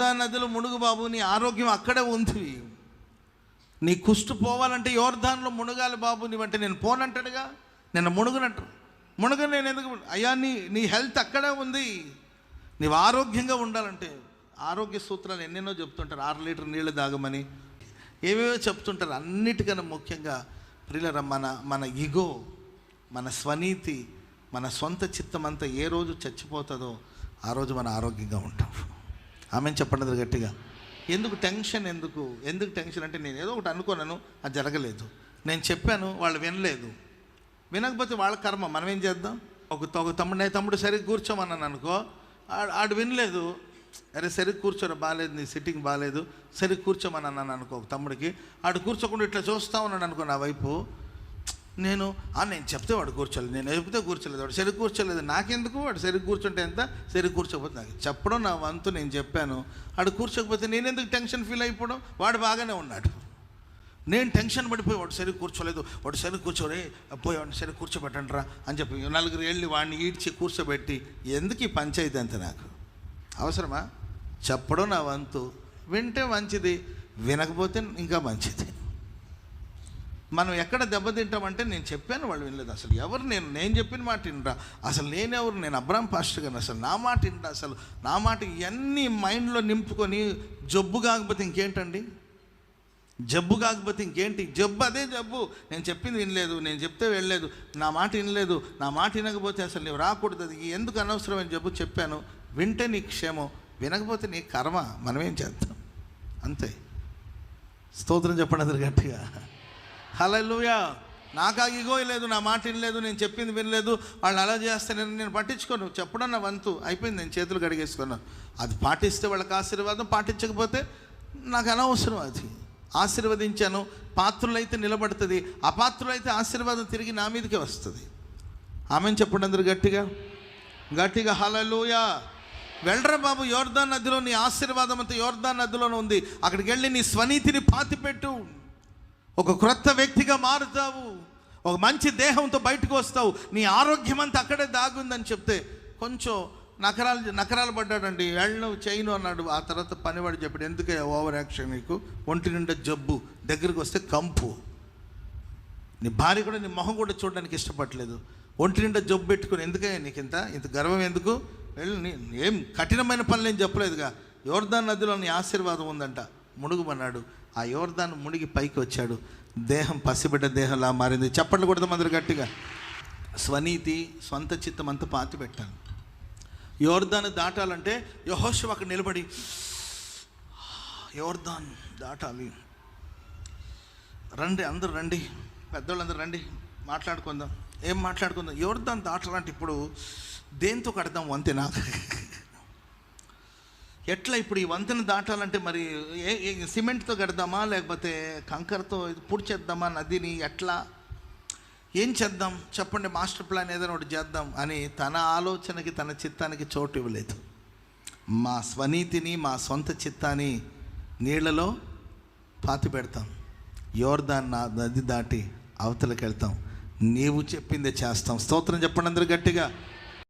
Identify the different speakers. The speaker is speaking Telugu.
Speaker 1: నదిలో మునుగు బాబు నీ ఆరోగ్యం అక్కడే ఉంది. నీ కుష్టు పోవాలంటే యోర్ధాన్లో మునగాలి బాబు నీవంటే నేను పోనంటాడుగా? నిన్న మునుగునట్టు మునుగ నేను ఎందుకు? అయ్యా నీ నీ హెల్త్ అక్కడే ఉంది. నీవు ఆరోగ్యంగా ఉండాలంటే ఆరోగ్య సూత్రాలు ఎన్నెన్నో చెప్తుంటారు. ఆరు లీటర్ నీళ్ళు తాగమని ఏవేవో చెప్తుంటారు. అన్నిటికన్నా ముఖ్యంగా ప్రియులరా మన మన ఇగో మన స్వనీతి మన సొంత చిత్తం అంతా ఏ రోజు చచ్చిపోతుందో ఆ రోజు మన ఆరోగ్యంగా ఉంటాం. ఆమె చెప్పండి గట్టిగా. ఎందుకు టెన్షన్ ఎందుకు? ఎందుకు టెన్షన్ అంటే నేను ఏదో ఒకటి అనుకున్నాను అది జరగలేదు. నేను చెప్పాను వాళ్ళు వినలేదు. వినకపోతే వాళ్ళ కర్మ మనం ఏం చేద్దాం? ఒక ఒక తమ్ముడు నేను తమ్ముడు సరిగ్గా కూర్చోమన్నాను అనుకో ఆడు వినలేదు. అరే సరిగ్గా కూర్చోరా బాగాలేదు నీ సిట్టింగ్ బాగాలేదు సరిగ్గా కూర్చోమని అన్నాను అనుకో ఒక తమ్ముడికి. ఆడు కూర్చోకుండా ఇట్లా చూస్తా ఉన్నాడు అనుకో నా వైపు. నేను "ఆ, నేను చెప్తే వాడు కూర్చోలేదు నేను చెప్తే కూర్చోలేదు వాడు సరి కూర్చోలేదు నాకెందుకు వాడు సరి కూర్చుంటే ఎంత? సరి కూర్చోకపోతే నాకు చెప్పడం నా వంతు నేను చెప్పాను. వాడు కూర్చోకపోతే నేను ఎందుకు టెన్షన్ ఫీల్ అయిపోవడం? వాడు బాగానే ఉన్నాడు. నేను టెన్షన్ పడిపోయి వాడు సరి కూర్చోలేదు వాడు సరి కూర్చోరే పోయి వాడిని సరి కూర్చోబెట్టండి రా అని చెప్పి నలుగురు వెళ్ళి వాడిని ఈడ్చి కూర్చోబెట్టి ఎందుకు ఈ పంచాయతీ అంత నాకు? అవసరమా? చెప్పడం నా వంతు వింటే మంచిది వినకపోతే ఇంకా మంచిది. మనం ఎక్కడ దెబ్బతింటామంటే నేను చెప్పాను వాళ్ళు వినలేదు. అసలు ఎవరు నేను నేను చెప్పిన మాట వినరా? అసలు నేనెవరు నేను అబ్రామ్ పాస్టర్ గారు అసలు నా మాట వినరా? అసలు నా మాట ఇవన్నీ మైండ్లో నింపుకొని జబ్బు కాకపోతే ఇంకేంటండి? జబ్బు కాకపోతే ఇంకేంటి? జబ్బు అదే జబ్బు. నేను చెప్పింది వినలేదు. నేను చెప్తే వెళ్ళలేదు నా మాట వినలేదు. నా మాట వినకపోతే అసలు నీవు రాకూడదు. అది ఎందుకు అనవసరమైన జబ్బు చెప్పాను. వింటే నీ క్షేమం వినకపోతే నీ కర్మ. మనమేం చేద్దాం? అంతే. స్తోత్రం చెప్పండి అందరు గట్టిగా. హలలుయా నాకు ఇగో లేదు నా మాట వినలేదు నేను చెప్పింది వినలేదు. వాళ్ళు అలా చేస్తే నేను నేను పట్టించుకోను. చెప్పడం నా వంతు. అయిపోయింది నేను చేతులు కడిగేసుకున్నాను అది పాటిస్తే వాళ్ళకి ఆశీర్వాదం పాటించకపోతే నాకు అనవసరం అది. ఆశీర్వదించాను. పాత్రులైతే నిలబడుతుంది. అపాత్రులైతే ఆశీర్వాదం తిరిగి నా మీదకే వస్తుంది. ఆమెను చెప్పండి అందరు గట్టిగా? గట్టిగా హలలుయా వెళ్ళరా బాబు యోర్దాన్ నదిలో నీ ఆశీర్వాదం అంతా యోర్దాన్ నదిలోనే ఉంది. అక్కడికి వెళ్ళి నీ స్వనీతిని పాతిపెట్టు. ఒక క్రొత్త వ్యక్తిగా మారుతావు. ఒక మంచి దేహంతో బయటకు వస్తావు. నీ ఆరోగ్యం అంతా అక్కడే దాగుందని చెప్తే కొంచెం నకరాలు నకరాలు పడ్డాడండి. వెళ్ళను చేయను అన్నాడు. ఆ తర్వాత పనివాడు చెప్పాడు ఎందుకే ఓవర్ యాక్షన్ నీకు? ఒంటి నిండా జబ్బు. దగ్గరికి వస్తే కంపు. నీ భార్య కూడా నీ మొహం కూడా చూడడానికి ఇష్టపడలేదు. ఒంటి నిండా జబ్బు పెట్టుకుని ఎందుకే నీకు ఇంత ఇంత గర్వం ఎందుకు? వెళ్ళి నీ ఏం కఠినమైన పనులు నేను చెప్పలేదుగా. యోర్ధన్ నదిలో నీ ఆశీర్వాదం ఉందంట. మునుగుమన్నాడు. ఆ యోర్దాన్ మునిగి పైకి వచ్చాడు. దేహం పసిబిడ్డ దేహంలా మారింది. చప్పట్లు కొడదాం అందరు గట్టిగా. స్వనీతి స్వంత చిత్తం అంతా పాతి పెట్టాను యోర్దాన్ దాటాలంటే యహోషు అక్కడ నిలబడి యోర్దాన్ దాటాలి. రండి అందరు రండి. పెద్దోళ్ళందరూ రండి. మాట్లాడుకుందాం. ఏం మాట్లాడుకుందాం? యోర్దాన్ దాటాలంటే ఇప్పుడు దేంతో కడదాం వంతెన? ఎట్లా ఇప్పుడు ఈ వంతెన దాటాలంటే మరి ఏ సిమెంట్తో కడదామా లేకపోతే కంకరతో ఇది పూడ్చేద్దామా నదిని ఎట్లా? ఏం చేద్దాం? చెప్పండి మాస్టర్ ప్లాన్ ఏదైనా ఒకటి చేద్దాం అని తన ఆలోచనకి తన చిత్తానికి చోటు ఇవ్వలేదు. మా స్వనీతిని మా సొంత చిత్తాన్ని నీళ్ళలో పాతి పెడతాం. యోర్దాన్ నా నది దాటి అవతలకి వెళ్తాం నీవు చెప్పిందే చేస్తాం. స్తోత్రం చెప్పండి అందరూ గట్టిగా.